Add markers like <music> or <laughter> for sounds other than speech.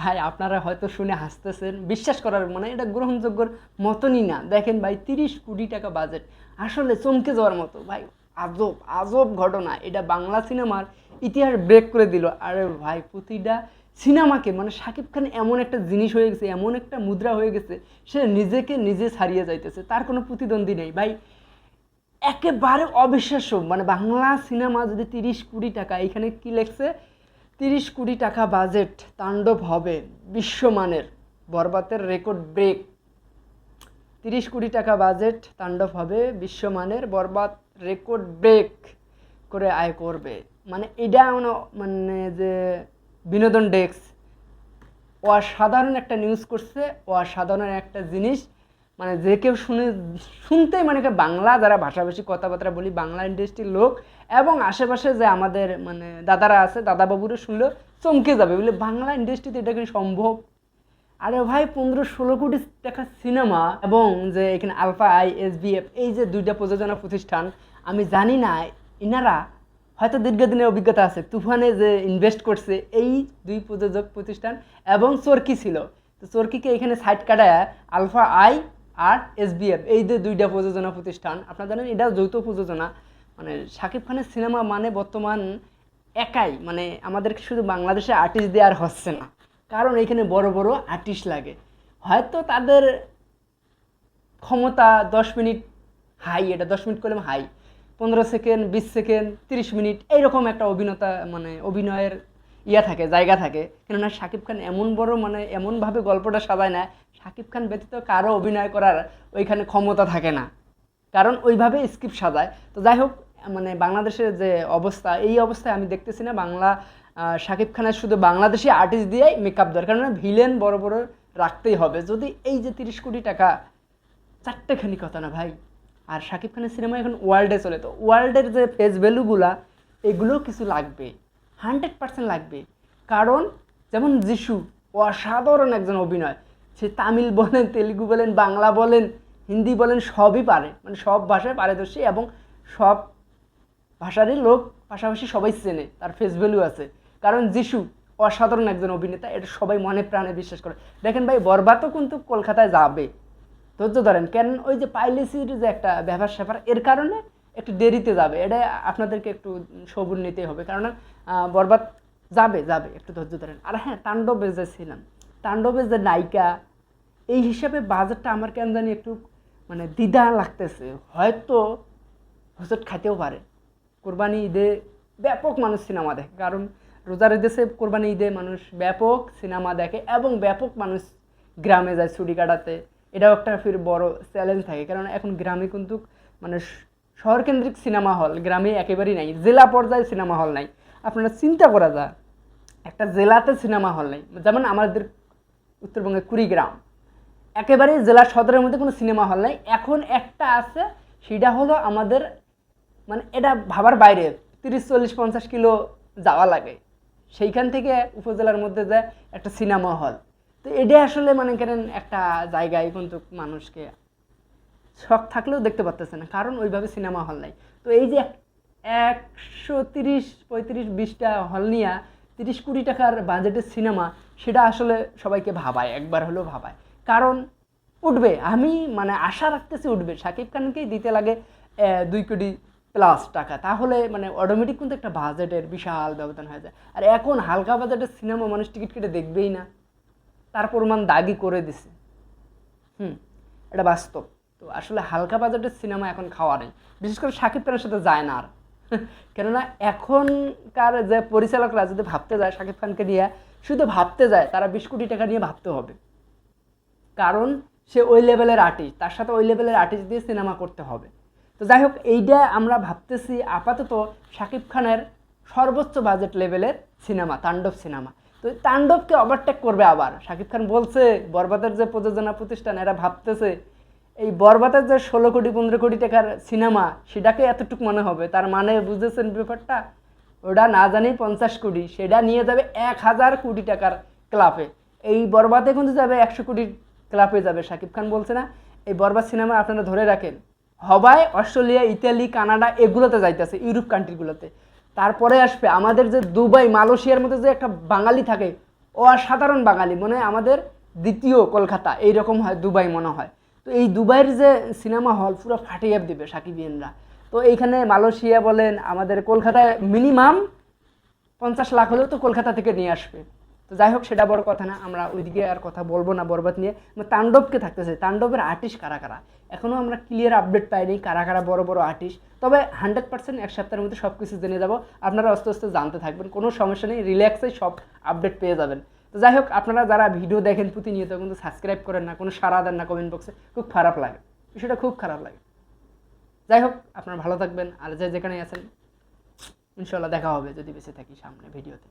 ভাই, আপনারা হয়তো শুনে হাসতেছেন, বিশ্বাস করার মানে এটা গ্রহণযোগ্যর মতনই না। দেখেন ভাই, তিরিশ কোটি টাকা বাজেট আসলে চমকে যাওয়ার মতো। ভাই, আজব আজব ঘটনা। এটা বাংলা সিনেমার ইতিহাস ব্রেক করে দিল। আরে ভাই, প্রতিটা সিনেমাকে মানে শাকিব খান এমন একটা জিনিস হয়ে গেছে, এমন একটা মুদ্রা হয়ে গেছে, সে নিজেকে নিজে ছাড়িয়ে যাইতেছে। তার কোনো প্রতিদ্বন্দ্বী নেই। ভাই, একেবারে অবিশ্বাস্য। মানে বাংলা সিনেমা যদি তিরিশ কোটি টাকা, এখানে কি লেখছে? তিরিশ কোটি টাকা বাজেট তাণ্ডব হবে, বিশ্বমানের, বরবাতের রেকর্ড ব্রেক তিরিশ কোটি টাকা বাজেট তাণ্ডব হবে, বিশ্বমানের বরবাদ রেকর্ড ব্রেক করে আয় করবে। মানে এটা মানে- যে বিনোদন ডেস্ক, অসাধারণ একটা নিউজ করছে, অসাধারণ একটা জিনিস। মানে যে কেউ শুনে, শুনতেই মানে বাংলা, যারা ভাষাভাষী কথাবার্তা বলি, বাংলা ইন্ডাস্ট্রির লোক, এবং আশেপাশে যে আমাদের মানে দাদারা আছে দাদা বাবুরা শুনলেও চমকে যাবে। বলে বাংলা ইন্ডাস্ট্রিতে এটা কি সম্ভব? আরে ভাই, পনেরো ষোলো কোটি টাকা সিনেমা এবং যে এখানে আলফা আই এস বিএফ এই যে দুইটা প্রযোজনা প্রতিষ্ঠান, আমি জানি না, ইনারা হয়তো দীর্ঘদিনের অভিজ্ঞতা আছে। তুফানে যে ইনভেস্ট করছে, এই দুই প্রযোজক প্রতিষ্ঠান, এবং চরকি ছিল। তো চরকিকে এখানে সাইড কাটায় আলফা আই আর এসবিএফ, এই যে দুইটা প্রযোজনা প্রতিষ্ঠান, আপনারা জানেন এটা যৌথ প্রযোজনা। মানে শাকিব খানের সিনেমা মানে বর্তমান একাই মানে আমাদের শুধু বাংলাদেশে আর্টিস্ট দেওয়ার হচ্ছে না। কারণ এখানে বড় বড় আর্টিস্ট লাগে। হয়তো তাদের ক্ষমতা দশ মিনিট হাই এটা দশ মিনিট করলাম হাই পনেরো সেকেন্ড, বিশ সেকেন্ড, তিরিশ মিনিট, এইরকম একটা অভিনেতা মানে অভিনয়ের ইয়া থাকে, জায়গা থাকে। কেননা শাকিব খান এমন বড় মানে এমনভাবে গল্পটা সাজায় না শাকিব খান ব্যতীত কারও অভিনয় করার ওইখানে ক্ষমতা থাকে না। কারণ ওইভাবে স্ক্রিপ্ট সাজায়। তো যাই হোক মানে বাংলাদেশের যে অবস্থা, এই অবস্থায় আমি দেখতেছি না বাংলা শাকিব খানের শুধু বাংলাদেশি আর্টিস্ট দিয়েই মেকআপ দরকার না ভিলেন বড় বড় রাখতেই হবে। যদি এই যে তিরিশ কোটি টাকা, চারটেখানি কথা না ভাই। আর শাকিব খানের সিনেমা এখন ওয়ার্ল্ডে চলে। তো ওয়ার্ল্ডের যে ফেস ভ্যালুগুলা এগুলো কিছু লাগবে। হান্ড্রেড পার্সেন্ট লাগবে। কারণ, যেমন যিশু, অসাধারণ একজন অভিনয়। সে তামিল বলেন, তেলুগু বলেন, বাংলা বলেন, হিন্দি বলেন, সবই পারে। মানে সব ভাষায় পারদর্শী এবং সব ভাষারই লোক পাশাপাশি সবাই চেনে, তার ফেস ভ্যালু আছে। কারণ যিশু অসাধারণ একজন অভিনেতা, এটা সবাই মনে প্রাণে বিশ্বাস করে। দেখেন ভাই বরবাদও কিন্তু কলকাতায় যাবে। ধৈর্য ধরেন, কেন ওই যে পাইলেসির যে একটা ব্যাপার স্যাপার, এর কারণে একটু দেরিতে যাবে। এটা আপনাদেরকে একটু সবুর নিতে হবে। কারণ বরবাদ যাবে যাবে, একটু ধৈর্য ধরেন। আর হ্যাঁ তাণ্ডবে যে ছিলাম তাণ্ডবে যে নায়িকা এই হিসাবে বাজারটা আমার কেন জানি একটু মানে দ্বিধা লাগতেছে। হয়তো হোসট খাইতেও পারে। কোরবানি ঈদে ব্যাপক মানুষ সিনেমা দেখে। কারণ রোজার দেশে কোরবানি ঈদে মানুষ ব্যাপক সিনেমা দেখে এবং ব্যাপক মানুষ গ্রামে যায় ছুটি কাটাতে। এটাও একটা ফির বড় চ্যালেঞ্জ থাকে। কারণ এখন গ্রামে কিন্তু মানে শহরকেন্দ্রিক সিনেমা হল, গ্রামে একেবারেই নাই। জেলা পর্যায়ে সিনেমা হল নাই। আপনারা চিন্তা করা যায়, একটা জেলাতে সিনেমা হল নেই। যেমন আমাদের উত্তরবঙ্গের কুড়িগ্রাম। একেবারেই জেলার সদরের মধ্যে কোনো সিনেমা হল নাই। এখন একটা আছে, সেটা হলো আমাদের মানে এটা ভাবার বাইরে, তিরিশ, চল্লিশ, পঞ্চাশ কিলো যাওয়া লাগে। সেইখান থেকে উপজেলার মধ্যে যে একটা সিনেমা হল তো এটা আসলে মানে কেন একটা জায়গায় কিন্তু মানুষকে শখ থাকলেও দেখতে পারতেছে না, কারণ ওইভাবে সিনেমা হল নাই। তো এই যে একশো তিরিশ, পঁয়ত্রিশ, বিশটা হল নিয়ে তিরিশ কোটি টাকার বাজেটের সিনেমা সেটা আসলে সবাইকে ভাবায়, একবার হলেও ভাবায়। কারণ উঠবে, আমি মানে আশা রাখতেছি উঠবে। শাকিব খানকেই দিতে লাগে দুই কোটি প্লাস টাকা। তাহলে মানে অটোমেটিক কিন্তু একটা বাজেটের বিশাল ব্যবধান হয়ে যায়। আর এখন হালকা বাজেটের সিনেমা মানুষ টিকিট কেটে দেখবেই না। তার পরিমাণ দাগি করে দিছে। হুম, এটা বাস্তব। তো আসলে হালকা বাজেটের সিনেমা এখন খাওয়া নেই। বিশেষ করে শাকিব খানের সাথে যায় না আর। <laughs> কেননা এখনকার যে পরিচালকরা যদি ভাবতে যায় শাকিব খানকে নিয়ে, শুধু ভাবতে যায়, তারা বিশ কোটি টাকা নিয়ে ভাবতে হবে। কারণ সে ওই লেভেলের আর্টিস্ট তার সাথে ওই লেভেলের আর্টিস্ট দিয়ে সিনেমা করতে হবে। তো যাই হোক, এইটা আমরা ভাবতেছি আপাতত শাকিব খানের সর্বোচ্চ বাজেট লেভেলের সিনেমা তাণ্ডব সিনেমা তো তাণ্ডবকে ওভারটেক করবে আবার। শাকিব খান বলছে, বরবাদের যে প্রযোজনা প্রতিষ্ঠান, এরা ভাবতেছে, এই বরবাদের যে ষোলো কোটি, পনেরো কোটি টাকার সিনেমা সেটাকে এতটুকু মনে হবে। তার মানে বুঝেছেন ব্যাপারটা? ওটা না জানি পঞ্চাশ কোটি, সেটা নিয়ে যাবে এক হাজার কোটি টাকার ক্লাবে এই বরবাদে কিন্তু যাবে একশো কোটি ক্লাবে যাবে। শাকিব খান বলছে না, এই বরবাদ সিনেমা আপনারা ধরে রাখেন। হবায় অস্ট্রেলিয়া, ইতালি, কানাডা এগুলোতে যাইতেছে, ইউরোপ কান্ট্রিগুলোতে। তারপরে আসবে আমাদের যে দুবাই, মালয়েশিয়ার মধ্যে যে একটা বাঙালি থাকে, অসাধারণ বাঙালি, মনে হয় আমাদের দ্বিতীয় কলকাতা, এইরকম হয় দুবাই মনে হয়। তো এই দুবাইয়ের যে সিনেমা হল পুরো ফাটিয়ে দিবে সাকিবিয়ানরা। তো এইখানে মালয়েশিয়া বলেন, আমাদের কলকাতায় মিনিমাম পঞ্চাশ লাখ হলেও তো কলকাতা থেকে নিয়ে আসবে। তো যাই হোক সেটা বড় কথা না, আমরা ওইদিকে আর কথা বলব না, বরবাদ নিয়ে। আমরা তাণ্ডবকে থাকতেছে। তাণ্ডবের আর্টিস্ট কারা কারা? এখনও আমরা ক্লিয়ার আপডেট পাইনি কারা কারা বড় বড় আর্টিস্ট তবে হান্ড্রেড পার্সেন্ট এক সপ্তাহের মধ্যে সব কিছু জেনে যাব। আপনারা আস্তে আস্তে জানতে থাকবেন। কোনো সমস্যা নেই রিল্যাক্সে সব আপডেট পেয়ে যাবেন। তো যাই হোক আপনারা যারা ভিডিও দেখেন প্রতিনিয়ত কিন্তু সাবস্ক্রাইব করেন না, কোনো সারা দেন না কমেন্ট বক্সে খুব খারাপ লাগে। বিষয়টা খুব খারাপ লাগে। যাই হোক আপনারা ভালো থাকবেন। আর যে যেখানে আছেন ইনশাল্লাহ দেখা হবে যদি বেঁচে থাকি সামনে ভিডিওতে।